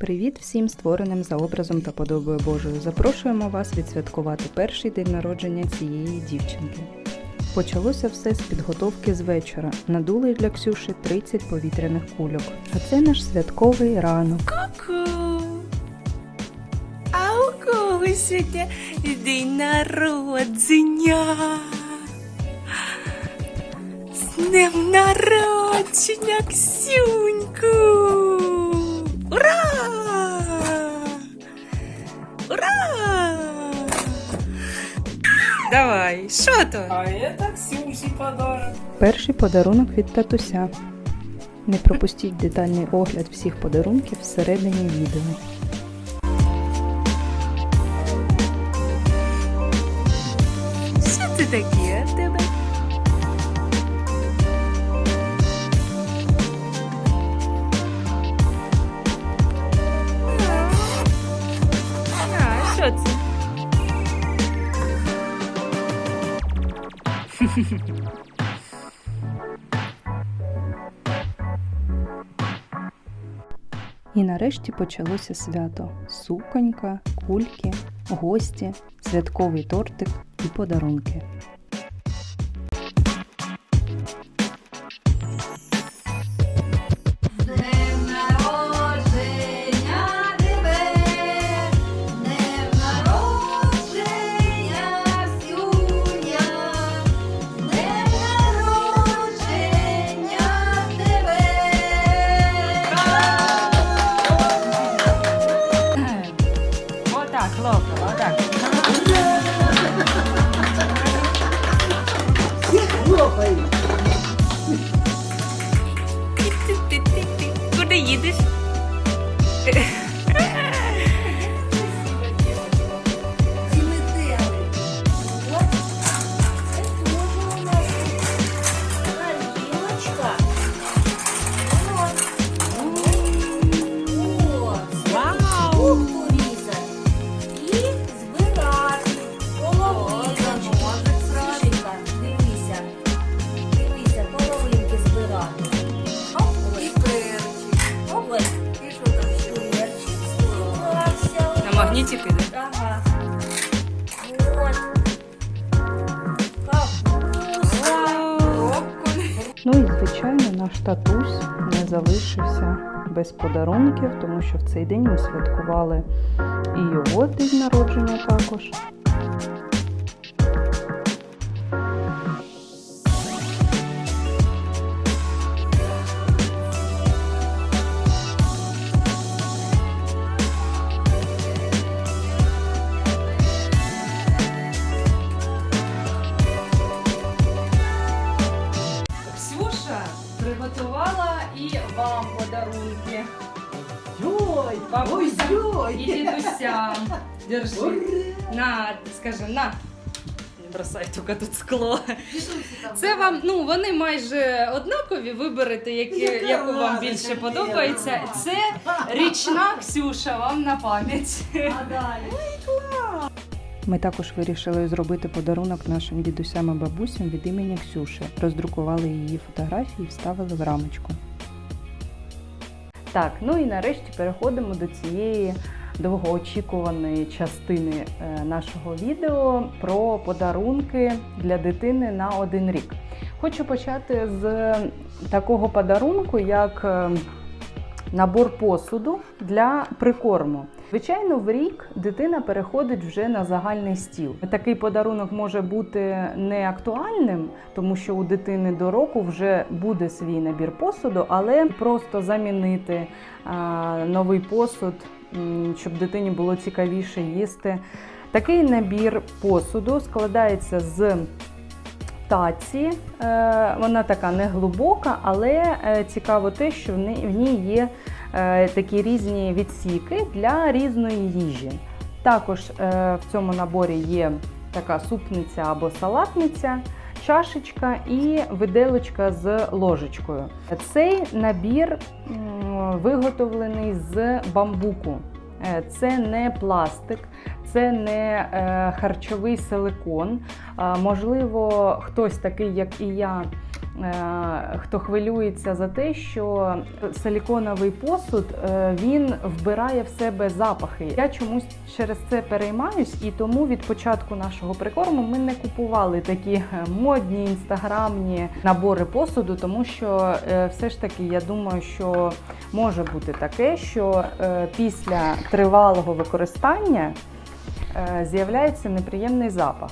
Привіт всім створеним за образом та подобою Божою. Запрошуємо вас відсвяткувати перший день народження цієї дівчинки. Почалося все з підготовки з вечора. Надули для Ксюші 30 повітряних кульок. А це наш святковий ранок. Ку. А у кого сьогодні день народження? З днем народження, Ксюньку! Ура! Давай, що то? А це Ксюші подарунок. Перший подарунок від татуся. Не пропустіть детальний огляд всіх подарунків всередині відео. Що це таке І нарешті почалося свято: суконька, кульки, гості, святковий тортик і подарунки. Подарунків, тому що в цей день ми святкували і його день народження також. Бабуся і дідуся. Держи. На, скажи, на. Не бросай тільки тут скло. Це вам, ну вони майже однакові. Виберете, які, Яка яку вам разниця, більше подобається. Це річна Ксюша, вам на пам'ять. А далі? Ми також вирішили зробити подарунок нашим дідусям і бабусям від імені Ксюші. Роздрукували її фотографії і вставили в рамочку. Так, ну і нарешті переходимо до цієї довгоочікуваної частини е, нашого відео про подарунки для дитини на один рік. Хочу почати з такого подарунку, як е, набор посуду для прикорму. Звичайно, в рік дитина переходить вже на загальний стіл. Такий подарунок може бути не актуальним, тому що у дитини до року вже буде свій набір посуду, але просто замінити а, новий посуд, щоб дитині було цікавіше їсти. Такий набір посуду складається з таці. Е, Вона така не глибока, але е, цікаво те, що в ній- є е, такі різні відсіки для різної їжі. Також е, в цьому наборі є така супниця або салатниця, чашечка і виделочка з ложечкою. Цей набір виготовлений з бамбуку. Е, Це не пластик, це не е, харчовий силикон. Е, Можливо, хтось такий, як і я, е, хто хвилюється за те, що силіконовий посуд е, він вбирає в себе запахи. Я чомусь через це переймаюсь, і тому від початку нашого прикорму ми не купували такі е, модні інстаграмні набори посуду, тому що е, все ж таки я думаю, що може бути таке, що е, після тривалого використання е, з'являється неприємний запах.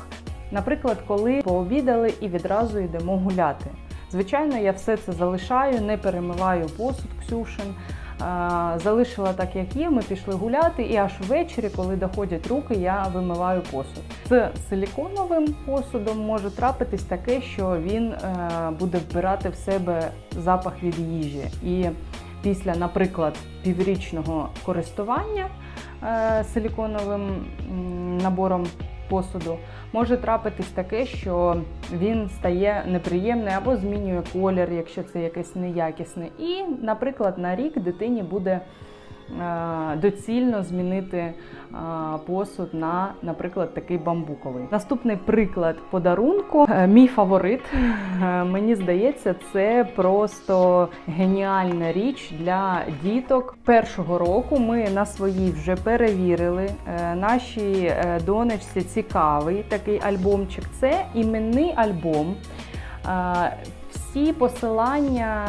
Наприклад, коли пообідали і відразу йдемо гуляти. Звичайно, я все це залишаю, не перемиваю посуд Ксюшин. Залишила так, як є. Ми пішли гуляти, і аж ввечері, коли доходять руки, я вимиваю посуд. З силіконовим посудом може трапитись таке, що він е, буде вбирати в себе запах від їжі. І після, наприклад, піврічного користування е, силіконовим набором посуду може трапитись таке, що він стає неприємний або змінює колір, якщо це якесь неякісне. І, наприклад, на рік дитині буде доцільно змінити е, посуд на, наприклад, такий бамбуковий. Наступний приклад подарунку. Е, Мій фаворит, е, мені здається, це просто геніальна річ для діток. Першого року ми на своїй вже перевірили. Е, Нашій е, донечці цікавий такий альбомчик. Це іменний альбом. Е, Всі посилання.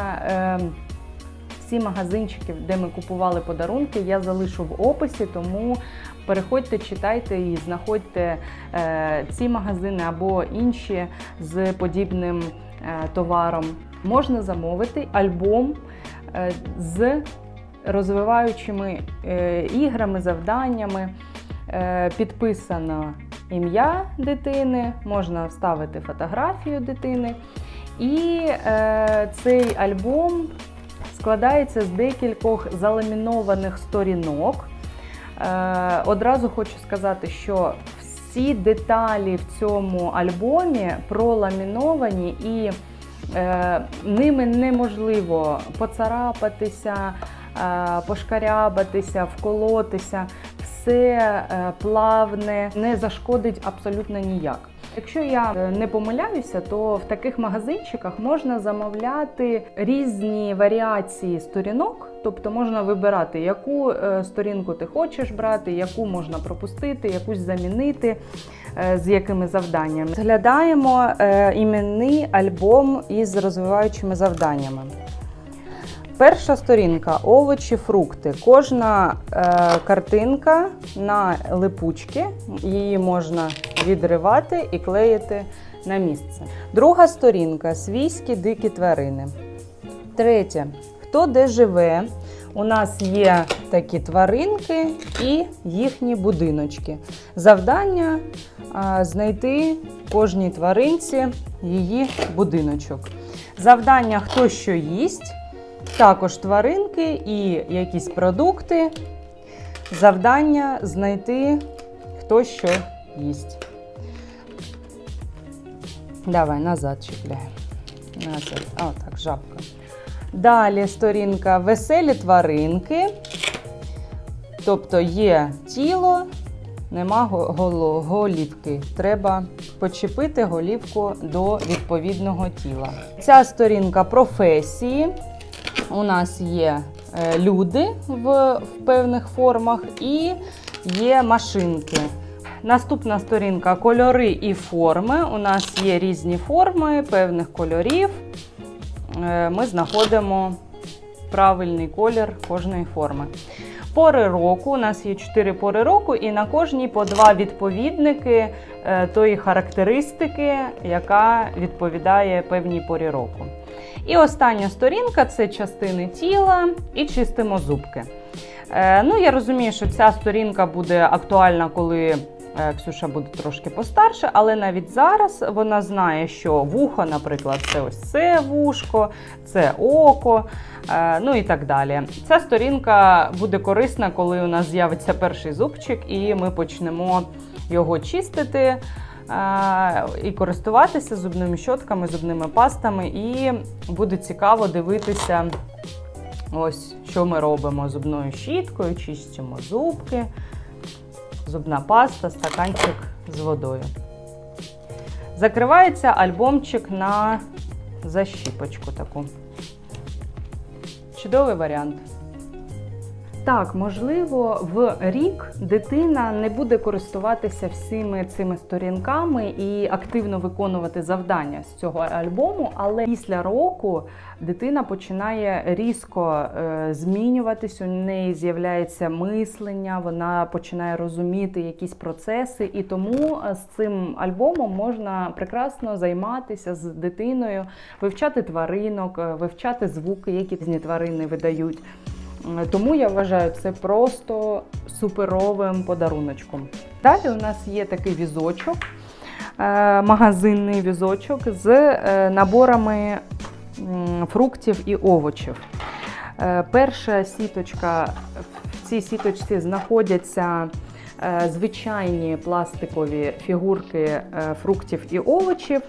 Всі магазинчики, де ми купували подарунки, я залишу в описі, тому переходьте, читайте і знаходьте е, ці магазини або інші з подібним е, товаром. Можна замовити альбом е, з розвиваючими іграми, завданнями. Підписано ім'я дитини, можна вставити фотографію дитини. І е, цей альбом складається з декількох заламінованих сторінок. Е, одразу хочу сказати, що всі деталі в цьому альбомі проламіновані і е, ними неможливо поцарапатися, е, пошкарябатися, вколотися. Все плавне, не зашкодить абсолютно ніяк. Якщо я е, не помиляюся, то в таких магазинчиках можна замовляти різні варіації сторінок, тобто можна вибирати, яку е, сторінку ти хочеш брати, яку можна пропустити, якусь замінити, е, з якими завданнями. Зглядаємо іменний альбом із розвиваючими завданнями. Перша сторінка овочі, фрукти. Кожна е, картинка на липучки, її можна відривати і клеїти на місце. Друга сторінка свійські дикі тварини. Третя хто де живе. У нас є такі тваринки і їхні будиночки. Завдання а, знайти кожній тваринці її будиночок. Завдання хто що їсть. Також тваринки і якісь продукти. Завдання знайти, хто що їсть. Давай назад чіпляємо. Назад. А, так, жабка. Далі сторінка веселі тваринки. Тобто є тіло, нема голівки. Треба почепити голівку до відповідного тіла. Ця сторінка професії. У нас є е, люди в, в певних формах і є машинки. Наступна сторінка кольори і форми. У нас є різні форми певних кольорів. Е, Ми знаходимо правильний колір кожної форми. Пори року. У нас є 4 пори року, і на кожній по два відповідники е, тої характеристики, яка відповідає певній порі року. І остання сторінка це частини тіла і чистимо зубки. Е, ну, я розумію, що ця сторінка буде актуальна, коли е, Ксюша буде трошки постарше, але навіть зараз вона знає, що вухо, наприклад, це ось це вушко, це око, е, ну і так далі. Ця сторінка буде корисна, коли у нас з'явиться перший зубчик, і ми почнемо його чистити. І користуватися зубними щотками, зубними пастами, і буде цікаво дивитися, ось що ми робимо зубною щіткою, чистимо зубки, зубна паста, стаканчик з водою. Закривається альбомчик на защіпочку таку. Чудовий варіант. Так, можливо, в рік дитина не буде користуватися всіми цими сторінками і активно виконувати завдання з цього альбому, але після року дитина починає різко е, змінюватись, у неї з'являється мислення, вона починає розуміти якісь процеси, і тому е, з цим альбомом можна прекрасно займатися з дитиною, вивчати тваринок, е, вивчати звуки, які різні тварини видають. Е, Тому я вважаю це просто суперовим подаруночком. Далі у нас є такий візочок, е, магазинний візочок з е, наборами фруктів і овочів. Перша сіточка в цій сіточці знаходяться звичайні пластикові фігурки фруктів і овочів.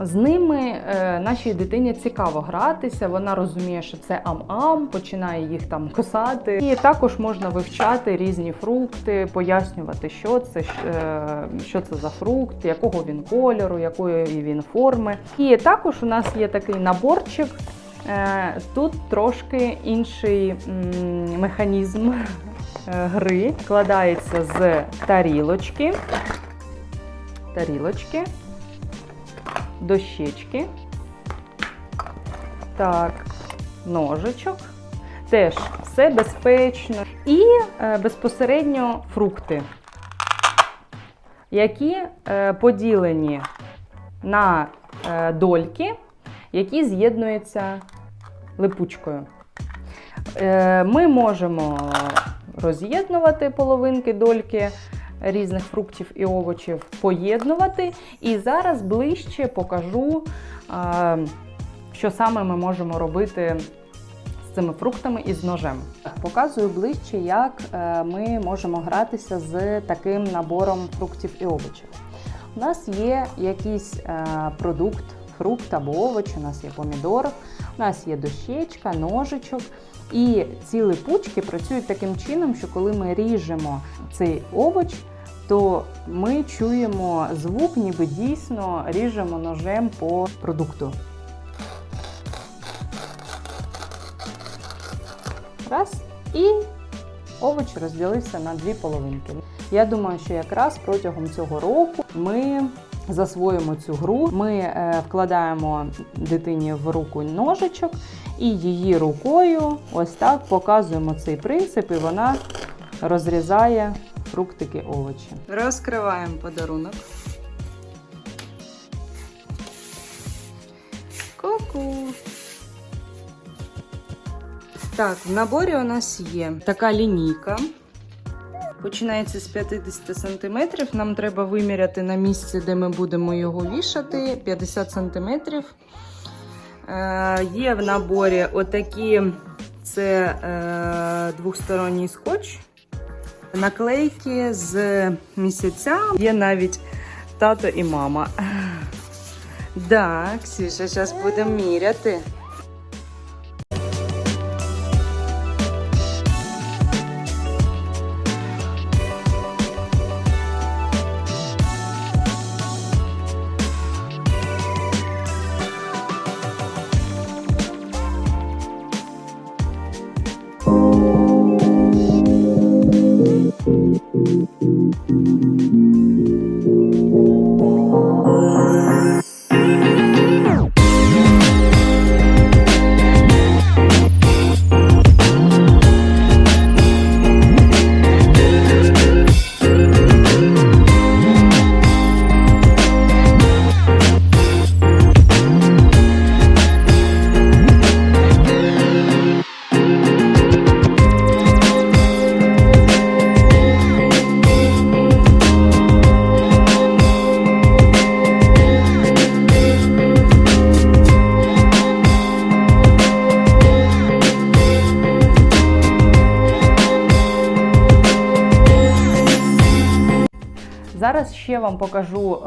З ними е, нашій дитині цікаво гратися. Вона розуміє, що це ам-ам, починає їх там кусати. І також можна вивчати різні фрукти, пояснювати, що це, е, що це за фрукт, якого він кольору, якої він форми. І також у нас є такий наборчик. Е, Тут трошки інший механізм е, гри. Складається з тарілочки. Тарілочки дощечки. Так, ножичок. Теж все безпечно. І е, безпосередньо фрукти, які е, поділені на е, дольки, які з'єднуються липучкою. Е, ми можемо роз'єднувати половинки дольки різних фруктів і овочів, поєднувати. І зараз ближче покажу, що саме ми можемо робити з цими фруктами і з ножем. Показую ближче, як е, ми можемо гратися з таким набором фруктів і овочів. У нас є якийсь е, продукт, фрукт або овоч, у нас є помідор, у нас є дощечка, ножичок. І ці липучки працюють таким чином, що коли ми ріжемо цей овоч, то ми чуємо звук, ніби дійсно ріжемо ножем по продукту. Раз. І овоч розділився на дві половинки. Я думаю, що якраз протягом цього року ми засвоїмо цю гру. Ми е, вкладаємо дитині в руку ножичок і її рукою ось так показуємо цей принцип, і вона розрізає фруктики, овочі. Розкриваємо подарунок. Ку-ку. Так, в наборі у нас є така лінійка. Починається з 50 см. Нам треба виміряти на місці, де ми будемо його вішати, 50 см. Е, є в наборі отакі це е, двохсторонній скотч, наклейки з місяця. Є навіть тато і мама. Так, Ксюша, зараз будемо міряти. Ще вам покажу е,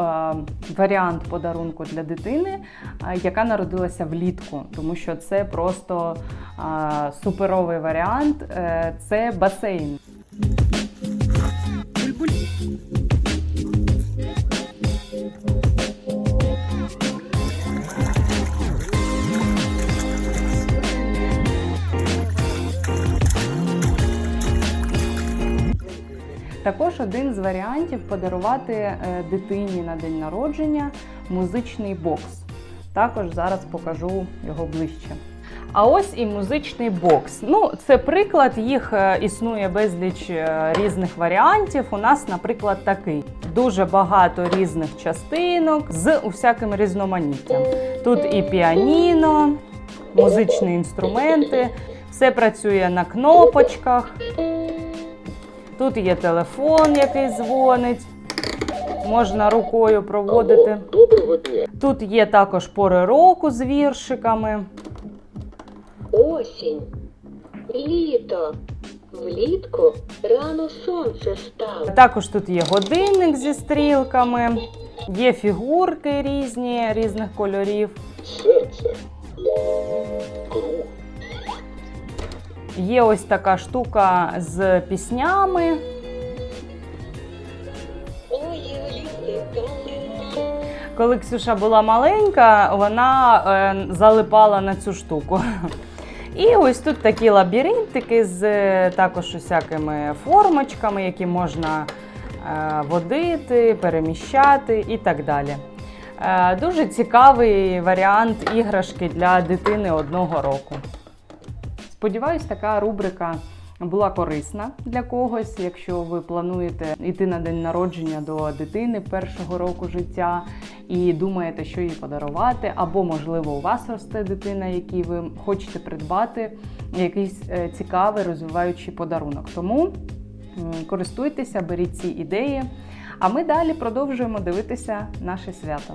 варіант подарунку для дитини, е, яка народилася влітку, тому що це просто е, суперовий варіант. Це басейн. Також один з варіантів подарувати е, дитині на день народження музичний бокс. Також зараз покажу його ближче. А ось і музичний бокс. Ну, це приклад, їх е, існує безліч е, різних варіантів. У нас, наприклад, такий. Дуже багато різних частинок з усяким різноманіттям. Тут і піаніно, музичні інструменти, все працює на кнопочках. Тут є телефон, який дзвонить. Можна рукою проводити. Доброго дня. Тут є також пори року з віршиками. Осінь. Літо. Влітку рано сонце стало. Також тут є годинник зі стрілками, є фігурки різні, різних кольорів. Серце. Круг. Є ось така штука з піснями. Коли Ксюша була маленька, вона е, залипала на цю штуку. І ось тут такі лабіринтики з е, також усякими формочками, які можна е, водити, переміщати і так далі. Дуже цікавий варіант іграшки для дитини одного року. Сподіваюсь, така рубрика була корисна для когось, якщо ви плануєте йти на день народження до дитини першого року життя і думаєте, що їй подарувати, або, можливо, у вас росте дитина, якій ви хочете придбати якийсь е, цікавий розвиваючий подарунок. Тому користуйтеся, беріть ці ідеї. А ми далі продовжуємо дивитися наше свято.